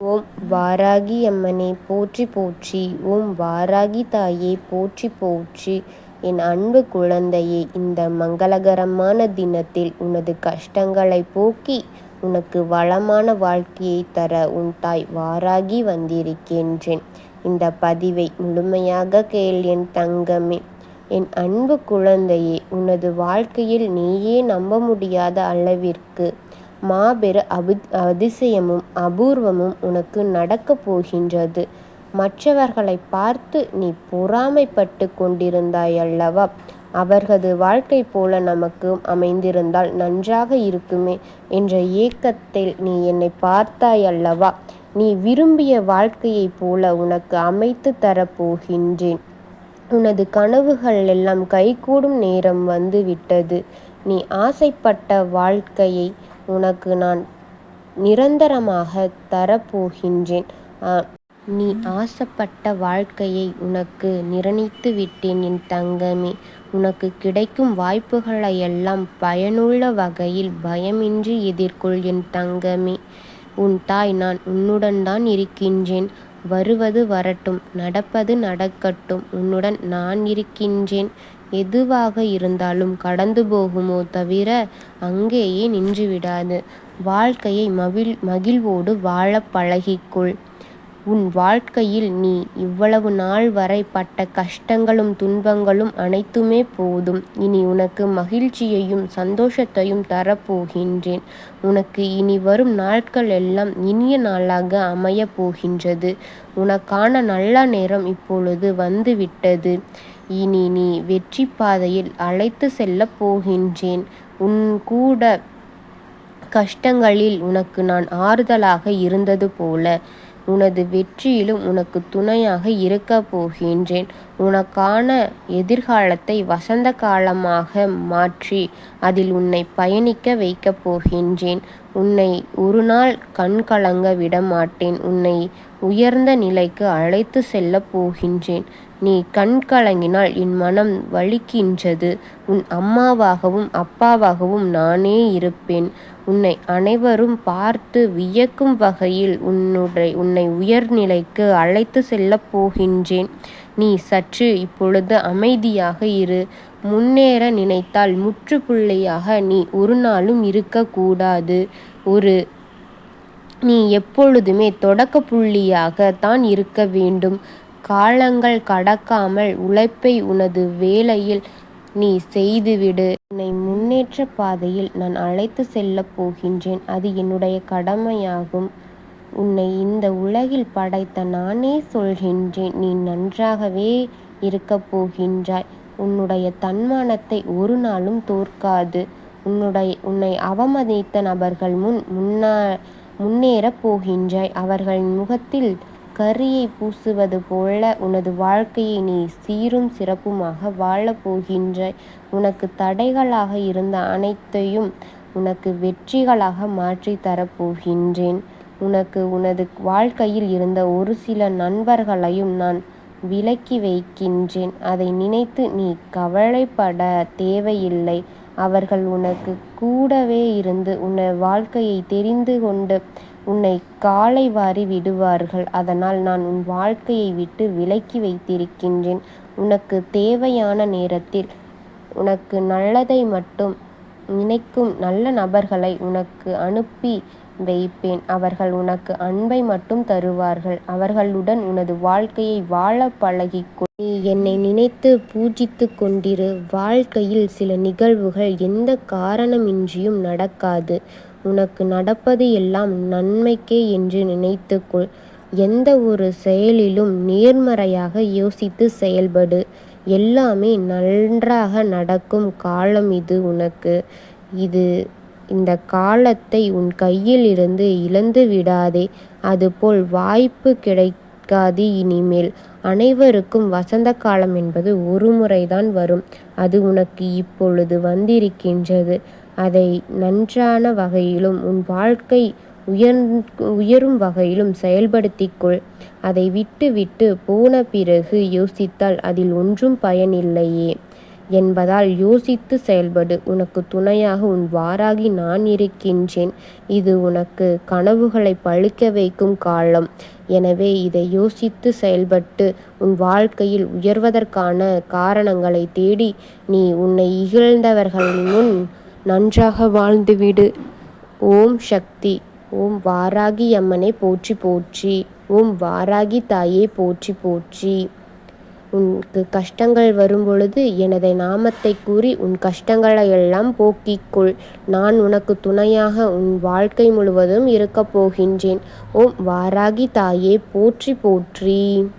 ஓம் வாராகி அம்மனே போற்றி போற்றி. ஓம் வாராகி தாயே போற்றி போற்றி. என் அன்பு குழந்தையே இந்த மங்களகரமான தினத்தில் உனது கஷ்டங்களை போக்கி உனக்கு வளமான வாழ்க்கையை தர உன் தாய் வாராகி வந்திருக்கின்றேன். இந்த பதிவை முழுமையாக கேள் என் தங்கமே. என் அன்பு குழந்தையே உனது வாழ்க்கையில் நீயே நம்ப முடியாத அளவிற்கு மாபெரு அபி அதிசயமும் அபூர்வமும் உனக்கு நடக்கப் போகின்றது. மற்றவர்களை பார்த்து நீ பொறாமைப்பட்டு கொண்டிருந்தாய் அல்லவா? அவர்களது வாழ்க்கை போல நமக்கு அமைந்திருந்தால் நன்றாக இருக்குமே என்ற ஏக்கத்தில் நீ என்னை பார்த்தாய் அல்லவா? நீ விரும்பிய வாழ்க்கையைப் போல உனக்கு அமைத்து தரப்போகின்றேன் உனது கனவுகள் எல்லாம் கைகூடும் நேரம் வந்து விட்டது. நீ ஆசைப்பட்ட வாழ்க்கையை உனக்கு நான் நிரந்தரமாக தரப்போகின்றேன். நீ ஆசைப்பட்ட வாழ்க்கையை உனக்கு நிர்ணயித்து விட்டேன் என் தங்கமே. உனக்கு கிடைக்கும் வாய்ப்புகளை எல்லாம் பயனுள்ள வகையில் பயமின்றி எதிர்கொள் என் தங்கமே. உன் தாய் நான் உன்னுடன் தான் இருக்கின்றேன். வருவது வரட்டும் நடப்பது நடக்கட்டும் உன்னுடன் நான் இருக்கின்றேன். எதுவாக இருந்தாலும் கடந்து போகுமோ தவிர அங்கேயே நின்றுவிடாது. வாழ்க்கையை மகிழ் மகிழ்வோடு வாழப் பழகிக்கொள். உன் வாழ்க்கையில் நீ இவ்வளவு நாள் வரை பட்ட கஷ்டங்களும் துன்பங்களும் அனைத்துமே போதும். இனி உனக்கு மகிழ்ச்சியையும் சந்தோஷத்தையும் தரப்போகின்றேன். உனக்கு இனி வரும் நாட்கள் எல்லாம் இனிய நாளாக அமையப் போகின்றது. உனக்கான நல்ல நேரம் இப்பொழுது வந்துவிட்டது. இனி நீ வெற்றி பாதையில் அழைத்து செல்லப் போகின்றேன். உன் கூட கஷ்டங்களில் உனக்கு நான் ஆறுதலாக இருந்தது போல. உனது வெற்றியிலும் உனக்கு துணையாக இருக்கப் போகின்றேன். உனக்கான எதிர்காலத்தை வசந்த காலமாக மாற்றி அதில் உன்னை பயணிக்க வைக்கப் போகின்றேன். உன்னை ஒரு நாள் கண்கலங்க விட மாட்டேன் உன்னை உயர்ந்த நிலைக்கு அழைத்து செல்லப் போகின்றேன். நீ கண் கலங்கினால் என் மனம் வலிக்கின்றது. உன் அம்மாவாகவும் அப்பாவாகவும் நானே இருப்பேன். உன்னை அனைவரும் பார்த்து வியக்கும் வகையில் உன்னுடைய உன்னை உயர்நிலைக்கு அழைத்து செல்லப் போகின்றேன். நீ சற்று இப்பொழுது அமைதியாக இரு. முன்னேற நினைத்தால் முற்றுப்புள்ளியாக நீ ஒரு நாளும் இருக்கக்கூடாது. ஒரு நீ எப்பொழுதுமே தொடக்க புள்ளியாக தான் இருக்க வேண்டும். காலங்கள் கடக்காமல் உழைப்பை உனது வேலையில் நீ செய்துவிடு. உன்னை முன்னேற்ற பாதையில் நான் அழைத்து செல்லப் போகின்றேன். அது என்னுடைய கடமையாகும். உன்னை இந்த உலகில் படைத்த நானே சொல்கின்றேன். நீ நன்றாகவே இருக்கப் போகின்றாய். உன்னுடைய தன்மானத்தை ஒரு நாளும் தோற்காது. உன்னுடைய உன்னை அவமதித்த நபர்கள் முன் முன்னா முன்னேறப் போகின்றாய். அவர்களின் முகத்தில் கரியை பூசுவது போல உனது வாழ்க்கையை நீ சீரும் சிறப்புமாக வாழப் போகின்றாய். உனக்கு தடைகளாக இருந்த அனைத்தையும் உனக்கு வெற்றிகளாக மாற்றி தரப்போகின்றேன் உனக்கு உனது வாழ்க்கையில் இருந்த ஒரு சில நண்பர்களையும் நான் விலக்கி வைக்கின்றேன். அதை நினைத்து நீ கவலைப்பட தேவையில்லை. அவர்கள் உனக்கு கூடவே இருந்து உன்னை வாழ்க்கையை தெரிந்து கொண்டு உன்னை காலை வாரி விடுவார்கள். அதனால் நான் உன் வாழ்க்கையை விட்டு விலக்கி வைத்திருக்கின்றேன். உனக்கு தேவையான நேரத்தில் உனக்கு நல்லதை மட்டும் நினைக்கும் நல்ல நபர்களை உனக்கு அனுப்பி வைப்பேன். அவர்கள் உனக்கு அன்பை மட்டும் தருவார்கள். அவர்களுடன் உனது வாழ்க்கையை வாழ பழகிக்கொள். நீ என்னை நினைத்து பூஜித்து கொண்டிரு. வாழ்க்கையில் சில நிகழ்வுகள் எந்த காரணமின்றியும் நடக்காது. உனக்கு நடப்பது எல்லாம் நன்மைக்கே என்று நினைத்துக்கொள். எந்த ஒரு செயலிலும் நேர்மறையாக யோசித்து செயல்படு. எல்லாமே நன்றாக நடக்கும் காலம் இது உனக்கு. இது இந்த காலத்தை உன் கையில் இருந்து இழந்து விடாதே. அதுபோல் வாய்ப்பு கிடைக்காது இனிமேல். அனைவருக்கும் வசந்த காலம் என்பது ஒரு முறைதான் வரும். அது உனக்கு இப்பொழுது வந்திருக்கின்றது. அதை நன்றான வகையிலும் உன் வாழ்க்கை உயர் உயரும் வகையிலும் செயல்படுத்திக்கொள். அதை விட்டு விட்டு போன பிறகு யோசித்தால் அதில் ஒன்றும் பயனில்லையே. என்பதால் யோசித்து செயல்படு. உனக்கு துணையாக உன் வாராகி நான் இருக்கின்றேன். இது உனக்கு கனவுகளை பழுக்க வைக்கும் காலம். எனவே இதை யோசித்து செயல்பட்டு உன் வாழ்க்கையில் உயர்வதற்கான காரணங்களை தேடி நீ உன்னை இகழ்ந்தவர்களின் முன் நன்றாக வாழ்ந்துவிடு. ஓம் சக்தி ஓம் வாராகி அம்மனை போற்றி போற்றி. ஓம் வாராகி தாயே போற்றி போற்றி. உனக்கு கஷ்டங்கள் வரும்பொழுது எனது நாமத்தைக் கூறி உன் கஷ்டங்களையெல்லாம் போக்கிக் கொள். நான் உனக்கு துணையாக உன் வாழ்க்கை முழுவதும் இருக்கப் போகின்றேன். ஓம் வாராகி தாயே போற்றி போற்றி.